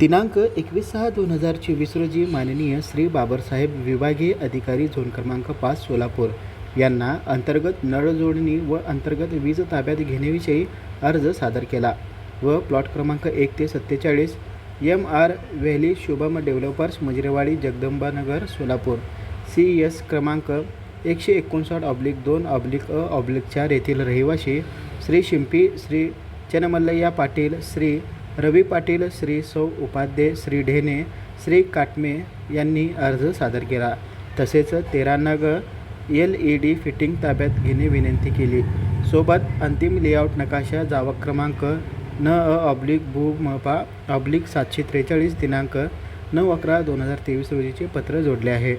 दिनांक एकवीस सहा दोन हजार चोवीस रोजी माननीय श्री बाबासाहेब विभागीय अधिकारी झोन क्रमांक पाच सोलापूर यांना अंतर्गत नळजोडणी व अंतर्गत वीज ताब्यात घेण्याविषयी अर्ज सादर केला व प्लॉट क्रमांक एक ते सत्तेचाळीस M R valley Shubham developers Majirewadi Jagdambanagar Solapur C S क्रमांक एकशे एकोणसाठ ऑब्लिक दोन ऑब्लिक अ ऑब्लिक चार येथील रहिवाशी श्री शिंपी श्री चनमल्लय्या पाटील श्री रवी पाटील श्री सौ उपाध्ये श्री ढेने श्री काटमे यांनी अर्ज सादर केला. तसेच तेरा नग एल ई डी फिटिंग ताब्यात घेणे विनंती केली. सोबत अंतिम लेआउट नकाशा जावा क्रमांक न अ ऑब्लिक भू मपा ऑब्लिक सातशे त्रेचाळीस दिनांक नऊ अकरा दोन हजार तेवीस रोजीचे पत्र जोडले आहे.